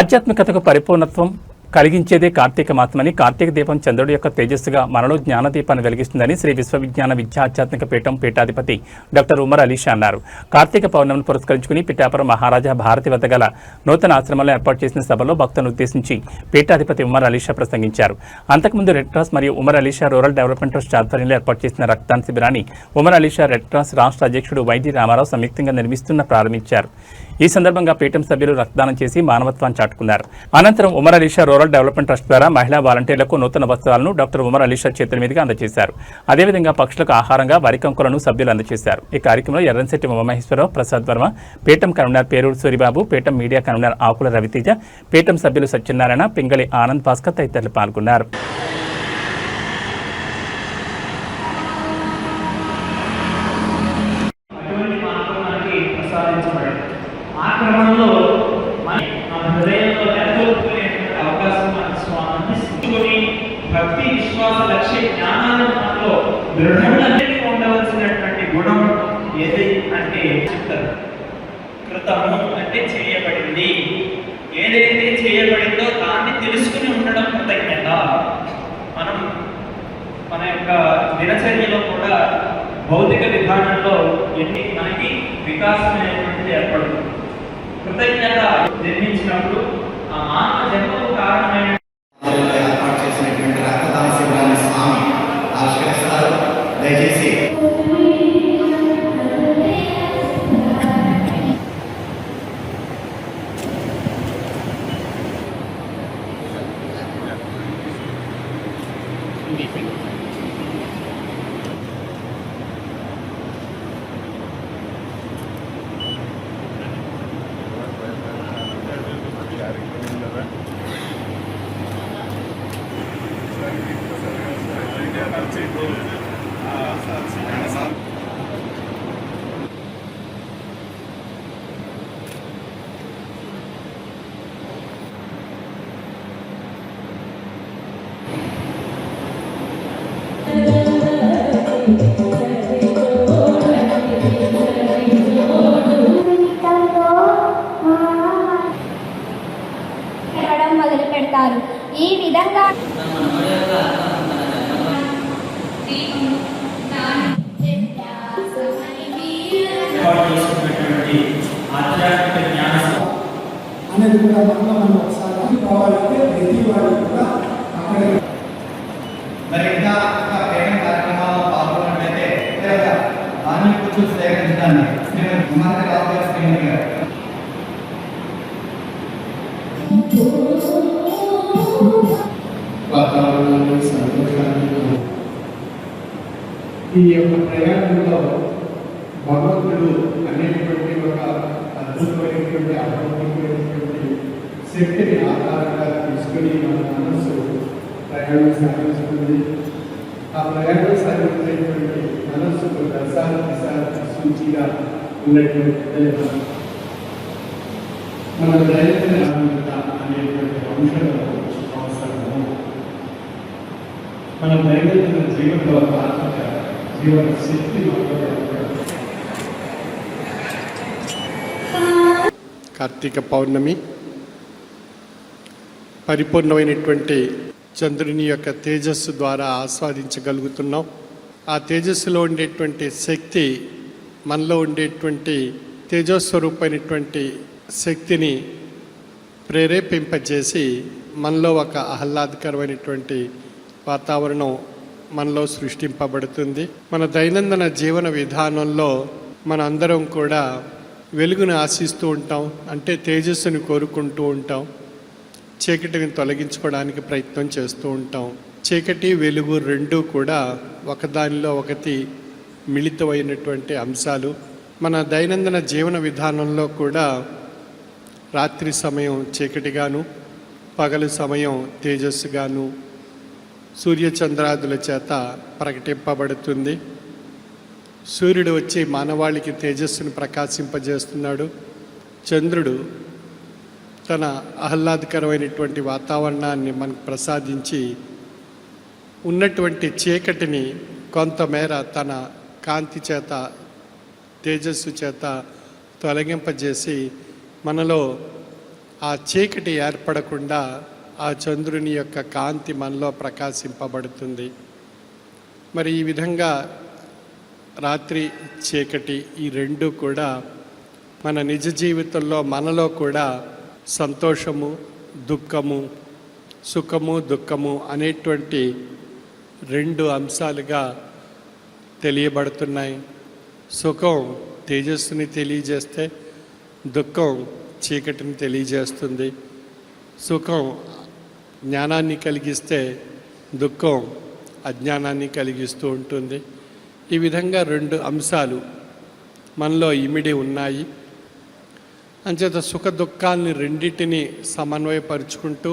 ఆధ్యాత్మికతకు పరిపూర్ణత్వం కలిగించేదే కార్తీక మాసమని కార్తీక దీపం చంద్రుడి యొక్క తేజస్సుగా మనలో జ్ఞానదీపాన్ని వెలిగిస్తుందని శ్రీ విశ్వవిజ్ఞాన విద్యా ఆధ్యాత్మిక పీఠం పీఠాధిపతి డాక్టర్ ఉమర్ అలీషా అన్నారు. కార్తీక పౌర్ణమిని పురస్కరించుకుని పిఠాపురం మహారాజా భారతి వద్ద గల నూతన ఆశ్రమంలో ఏర్పాటు చేసిన సభలో భక్తులను ఉద్దేశించి పీఠాధిపతి ఉమర్ అలీషా ప్రసంగించారు. అంతకుముందు రెడ్ క్రాస్ మరియు Umar Alisha rural development trust ఆధ్వర్యంలో ఏర్పాటు చేసిన రక్తాన్ శిబిరాన్ని ఉమర్ అలీషా రెడ్ క్రాస్ రాష్ట్ర అధ్యక్షుడు వైద్య రామారావు సంయుక్తంగా నిర్మిస్తున్న ప్రారంభించారు. ఈ సందర్భంగా పీఠం సభ్యులు రక్తదానం చేసి మానవత్వాన్ని చాటుకున్నారు. అనంతరం Umar Alisha rural development trust ద్వారా మహిళా వాలంటీర్లకు నూతన వస్త్రాలను డాక్టర్ ఉమర్ అలీషా చేతుల మీదుగా అందజేశారు. అదేవిధంగా పక్షులకు ఆహారంగా వరి కంకులను సభ్యులు అందజేశారు. ఈ కార్యక్రమంలో ఎర్రంశెట్టి ఉమామహేశ్వరరావు ప్రసాద్ వర్మ పీఠం కన్వీనర్ పేరూరు సూరిబాబు పీఠం మీడియా కన్వీనర్ ఆకుల రవితేజ పీఠం సభ్యులు సత్యనారాయణ పింగళి ఆనంద్ భాస్కర్ తదితరులు పాల్గొన్నారు. ఆ క్రమంలో మన హృదయంలో నెలకొల్పుకునేటువంటి అవకాశం స్వామి అందిస్తుంది భక్తి విశ్వాస లక్ష్య జ్ఞానాలను మనలో దృఢంగా ఉండవలసినటువంటి గుణం ఏది అంటే చెప్తారు కృతము అంటే చేయబడింది. ఏదైతే చేయబడిందో దాన్ని తెలుసుకుని ఉండడం కృతజ్ఞత. మనం మన యొక్క దినచర్యలో కూడా భౌతిక విధానంలో ఎన్ని మనకి వికాసం అనేటువంటిది ఏర్పడుతుంది? కృతజ్ఞత జన్మించినప్పుడు ఆ మానవ జన్మకు కారణమైన ఆలయంలో ఏర్పాటు చేసినటువంటి రక్తదాన శిబిరాన్ని స్వామి ఆవిష్కరిస్తారు దయచేసి పెట్టడం మొదలు పెడతారు. ఈ విధంగా అనేది కూడా మనలో మనం ఒకసారి కావాలంటే ప్రతి కూడా అక్కడ. మరి ఇంకా కూర్చొని సేకరించడాన్ని శ్రీమతి కుమార్తె రావు గారు శ్రీమతి గారు వాతావరణాన్ని సంతోషాన్ని ఈ యొక్క ప్రయాణంలో భగవంతుడు అనేటువంటి ఒక అద్భుతమైనటువంటి అద్భుతమైనటువంటి శక్తిని ఆధారంగా తీసుకుని మన మనస్సు ప్రయాణం సాగిస్తుంది ఆ ప్రయాణం సాగించేటువంటి మనస్సుకు దశాల సూచిగా ఉన్నటువంటి మన దైవ అనేటువంటి అంశంలో అవసరము మన దైనందిన జీవనంలో ఆత్మక జీవన శక్తి కార్తీక పౌర్ణమి పరిపూర్ణమైనటువంటి చంద్రుని యొక్క తేజస్సు ద్వారా ఆస్వాదించగలుగుతున్నాం. ఆ తేజస్సులో ఉండేటువంటి శక్తి మనలో ఉండేటువంటి తేజస్వరూపమైనటువంటి శక్తిని ప్రేరేపింపజేసి మనలో ఒక ఆహ్లాదకరమైనటువంటి వాతావరణం మనలో సృష్టింపబడుతుంది. మన దైనందిన జీవన విధానంలో మన అందరం కూడా వెలుగును ఆశిస్తూ ఉంటాం అంటే తేజస్సుని కోరుకుంటూ ఉంటాం. చీకటిని తొలగించుకోవడానికి ప్రయత్నం చేస్తూ ఉంటాం. చీకటి వెలుగు రెండు కూడా ఒకదానిలో ఒకటి మిళితమైనటువంటి అంశాలు. మన దైనందిన జీవన విధానంలో కూడా రాత్రి సమయం చీకటిగాను పగలు సమయం తేజస్సుగాను సూర్యచంద్రాదుల చేత ప్రకటింపబడుతుంది. సూర్యుడు వచ్చి మానవాళికి తేజస్సును ప్రకాశింపజేస్తున్నాడు. చంద్రుడు తన ఆహ్లాదకరమైనటువంటి వాతావరణాన్ని మనకు ప్రసాదించి ఉన్నటువంటి చీకటిని కొంతమేర తన కాంతి చేత తేజస్సు చేత తొలగింపజేసి మనలో ఆ చీకటి ఏర్పడకుండా ఆ చంద్రుని యొక్క కాంతి మనలో ప్రకాశింపబడుతుంది. మరి ఈ విధంగా రాత్రి చీకటి ఈ రెండు కూడా మన నిజ జీవితంలో మనలో కూడా సంతోషము దుఃఖము సుఖము దుఃఖము అనేటువంటి రెండు అంశాలుగా తెలియబడుతున్నాయి. సుఖం తేజస్సుని తెలియజేస్తే దుఃఖం చీకటిని తెలియజేస్తుంది. సుఖం జ్ఞానాన్ని కలిగిస్తే దుఃఖం అజ్ఞానాన్ని కలిగిస్తూ ఉంటుంది. ఈ విధంగా రెండు అంశాలు మనలో ఇమిడి ఉన్నాయి. అంచేత సుఖ దుఃఖాలని రెండింటిని సమన్వయపరుచుకుంటూ